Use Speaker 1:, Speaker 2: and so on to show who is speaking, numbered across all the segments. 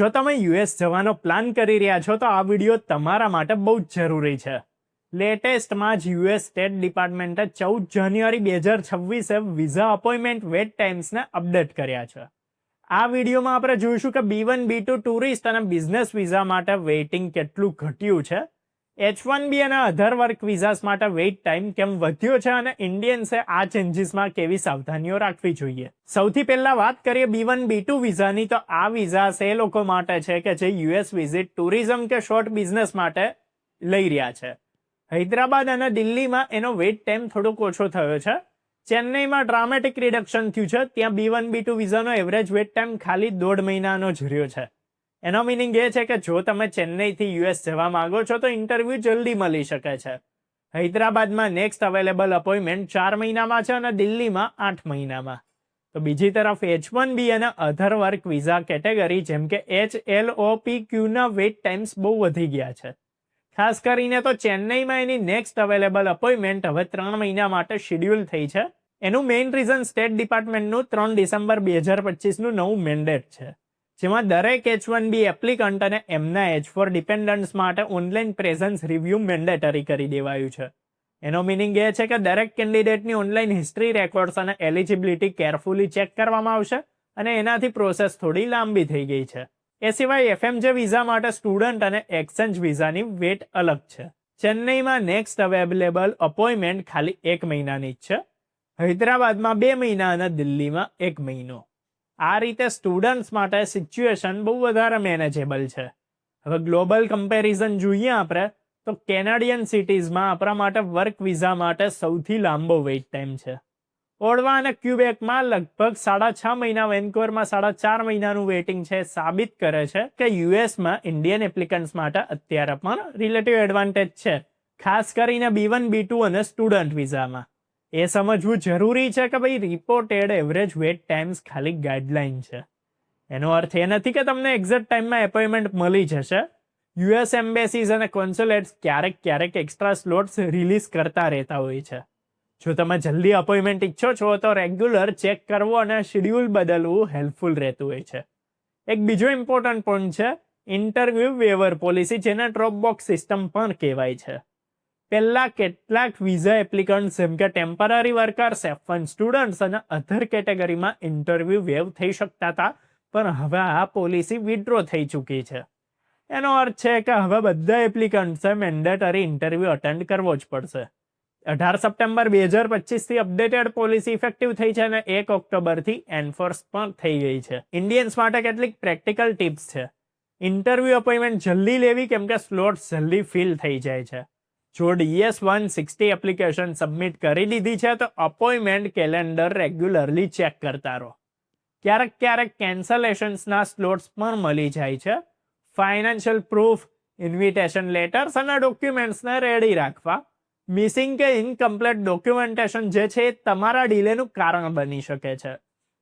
Speaker 1: જો તમે યુએસ જવાનો પ્લાન કરી રહ્યા છો, તો આ વીડિયો તમારા માટે બહુ જ જરૂરી છે. લેટેસ્ટમાં જ યુએસ સ્ટેટ ડિપાર્ટમેન્ટે ચૌદ જાન્યુઆરી બે હજાર છવ્વીસે વિઝા અપોઇન્ટમેન્ટ વેટ ટાઈમ્સને અપડેટ કર્યા છે. આ વિડીયોમાં આપણે જોઈશું કે B one, B two tourist અને બિઝનેસ વિઝા માટે વેઇટિંગ કેટલું ઘટ્યું છે. એચ વન બી અને અધર વર્ક વિઝાસ માટે વેઇટ ટાઈમ કેમ વધ્યો છે અને ઇન્ડિયન્સે આ ચેન્જીસમાં કેવી સાવધાનીઓ રાખવી જોઈએ? સૌથી પહેલા વાત કરીએ બી વન બી ટુ વિઝાની, તો આ વિઝાસ એ લોકો માટે છે કે જે યુએસ વિઝિટ ટુરિઝમ કે શોર્ટ બિઝનેસ માટે લઈ રહ્યા છે. હૈદરાબાદ અને દિલ્હીમાં એનો વેઇટ ટાઈમ થોડોક ઓછો થયો છે. ચેન્નઈમાં ડ્રામેટિક રિડક્શન થયું છે. ત્યાં બી વન બી ટુ વિઝાનો એવરેજ વેઇટ ટાઈમ ખાલી દોઢ મહિનાનો જ રહ્યો છે. એનો મિનિંગ એ છે કે જો તમે ચેન્નઈથી યુએસ જવા માંગો છો, તો ઇન્ટરવ્યૂ જલ્દી મળી શકે છે. હૈદરાબાદમાં નેક્સ્ટ અવેલેબલ અપોઇન્ટમેન્ટ ચાર મહિનામાં છે અને દિલ્હીમાં આઠ મહિનામાં. તો બીજી તરફ એચ વન બી અને અધર વર્ક વિઝા કેટેગરી જેમ કે એચ એલ ઓ પી ક્યુના વેઇટ ટાઈમ્સ બહુ વધી ગયા છે. ખાસ કરીને તો ચેન્નઈમાં એની નેક્સ્ટ અવેલેબલ અપોઇન્ટમેન્ટ હવે ત્રણ મહિના માટે શેડ્યુલ થઈ છે. એનું મેઇન રીઝન સ્ટેટ ડિપાર્ટમેન્ટનું ત્રણ ડિસેમ્બર બે હજાર પચીસનું નવું મેન્ડેટ છે. જેમાં દરેક એચ વન બી એપ્લિકન્ટ અને એમના એચ ફોર ડિપેન્ડન્ટ્સ માટે ઓનલાઈન પ્રેઝન્સ રિવ્યુ મેન્ડેટરી કરી દેવાયું છે. એનો મિનિંગ એ છે કે દરેક કેન્ડિડેટની ઓનલાઈન હિસ્ટ્રી રેકોર્ડ્સ અને એલિજિબિલિટી કેરફુલી ચેક કરવામાં આવશે અને એનાથી પ્રોસેસ થોડી લાંબી થઈ ગઈ છે. એ સિવાય એફએમજે વિઝા માટે સ્ટુડન્ટ અને એક્સચેન્જ વિઝાની વેટ અલગ છે. ચેન્નઈમાં નેક્સ્ટ અવેલેબલ અપોઇન્ટમેન્ટ ખાલી એક મહિનાની જ છે. હૈદરાબાદમાં બે મહિના અને દિલ્હીમાં એક મહિનો. આ રીતે સ્ટુડન્ટ્સ માટે સિચ્યુએશન બહુ વધારે મેનેજેબલ છે. હવે ગ્લોબલ કમ્પેરિઝન જોઈએ આપણે, તો કેનેડિયન સિટીઝમાં આપણા માટે વર્ક વિઝા માટે સૌથી લાંબો વેઇટ ટાઈમ છે. ઓળવા અને ક્યુબેકમાં લગભગ સાડા છ મહિના, વેન્કુવરમાં સાડા ચાર મહિનાનું વેઇટિંગ છે સાબિત કરે છે કે યુએસમાં ઇન્ડિયન એપ્લિકન્ટ્સ માટે અત્યારે પણ રિલેટિવ એડવાન્ટેજ છે, ખાસ કરીને બી વન બી ટુ અને સ્ટુડન્ટ વિઝામાં એ સમજવું જરૂરી છે કે ભાઈ રિપોર્ટેડ એવરેજ વેટ ટાઈમ્સ ખાલી ગાઈડલાઇન છે. એનો અર્થ એ નથી કે તમને એક્ઝેક્ટ ટાઈમમાં એપોઇન્ટમેન્ટ મળી જશે. યુએસ એમ્બેસીઝ અને કોન્સ્યુલેટ્સ ક્યારેક ક્યારેક એક્સ્ટ્રા સ્લોટ્સ રિલીઝ કરતા રહેતા હોય છે. જો તમે જલ્દી અપોઇન્ટમેન્ટ ઈચ્છો છો તો રેગ્યુલર ચેક કરવો અને શેડ્યુલ બદલવું હેલ્પફુલ રહેતું હોય છે. એક બીજો ઇમ્પોર્ટન્ટ પોઈન્ટ છે ઇન્ટરવ્યુ વેવર પોલિસી જેને ડ્રોપ બોક્સ સિસ્ટમ પણ કહેવાય છે. પહેલાં કેટલાક વિઝા એપ્લિકન્ટ જેમ કે temporary workers F one students અને અધર કેટેગરીમાં ઇન્ટરવ્યૂ વેવ થઈ શકતા હતા. પણ હવે આ પોલિસી વિડ્રો થઈ ચૂકી છે. એનો અર્થ છે કે હવે બધા એપ્લિકન્ટ્સે મેન્ડેટરી ઇન્ટરવ્યૂ અટેન્ડ કરવો જ પડશે. અઢાર સપ્ટેમ્બર બે હજાર પચીસથી અપડેટેડ પોલિસી ઇફેક્ટિવ થઈ છે અને એક ઓક્ટોબરથી એન્ફોર્સ પણ થઈ ગઈ છે. ઇન્ડિયન્સ માટે કેટલીક પ્રેક્ટિકલ ટિપ્સ છે. ઇન્ટરવ્યૂ અપોઇન્ટમેન્ટ જલ્દી લેવી કેમ કે સ્લોટ જલ્દી ફિલ થઈ જાય છે. જો DS one sixty application submit કરી દીધી છે, તો અપોઇન્ટમેન્ટ કેલેન્ડર રેગ્યુલરલી ચેક કરતા રહો. ક્યારેક ક્યારેક કેન્સલેશન્સના સ્લોટ્સ પણ મળી જાય છે. ફાઇનાન્શિયલ પ્રૂફ ઇન્વિટેશન લેટર્સ અને ડોક્યુમેન્ટ્સને રેડી રાખવા. મિસિંગ કે ઇનકમ્પ્લીટ ડોક્યુમેન્ટેશન જે છે, એ તમારા ડીલેનું કારણ બની શકે છે.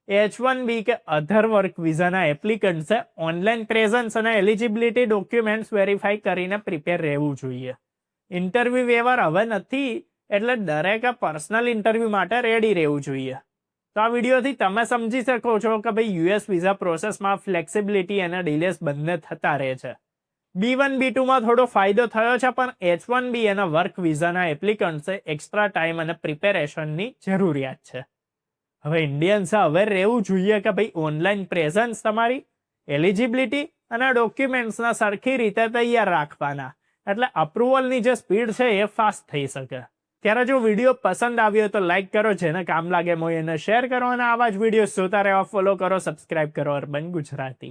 Speaker 1: એચ વન બી કે અધર વર્ક વિઝાના એપ્લિકન્ટ્સે ઓનલાઈન પ્રેઝન્સ અને એલિજિબિલિટી ડોક્યુમેન્ટ્સ વેરીફાઈ કરીને પ્રિપેર રહેવું જોઈએ. ઇન્ટરવ્યૂ વ્યવહાર હવે નથી, એટલે દરેકે પર્સનલ ઇન્ટરવ્યૂ માટે રેડી રહેવું જોઈએ. તો આ વિડીયોથી તમે સમજી શકો છો કે ભાઈ યુએસ વિઝા પ્રોસેસમાં ફ્લેક્સિબિલિટી અને ડિલેસ બંને થતા રહે છે. બી વન બી ટુમાં થોડો ફાયદો થયો છે, પણ એચ વન બી અને વર્ક વિઝાના એપ્લિકન્ટ્સે એક્સ્ટ્રા ટાઈમ અને પ્રિપેરેશનની જરૂરિયાત છે. હવે ઇન્ડિયન્સે હવે રહેવું જોઈએ કે ભાઈ ઓનલાઈન પ્રેઝન્સ તમારી એલિજિબિલિટી અને ડોક્યુમેન્ટ્સના સરખી રીતે તૈયાર રાખવાના. એટલે અપ્રુવલની જે સ્પીડ છે એ ફાસ્ટ થઈ શકે. ત્યારે જો વીડિયો પસંદ આવ્યો તો લાઈક કરો, જેને કામ લાગે મોય એને શેર કરો અને આવા જ વીડિયો જોતા રહેવા ફોલો કરો સબસ્ક્રાઇબ કરો. અર્બન ગુજરાતી.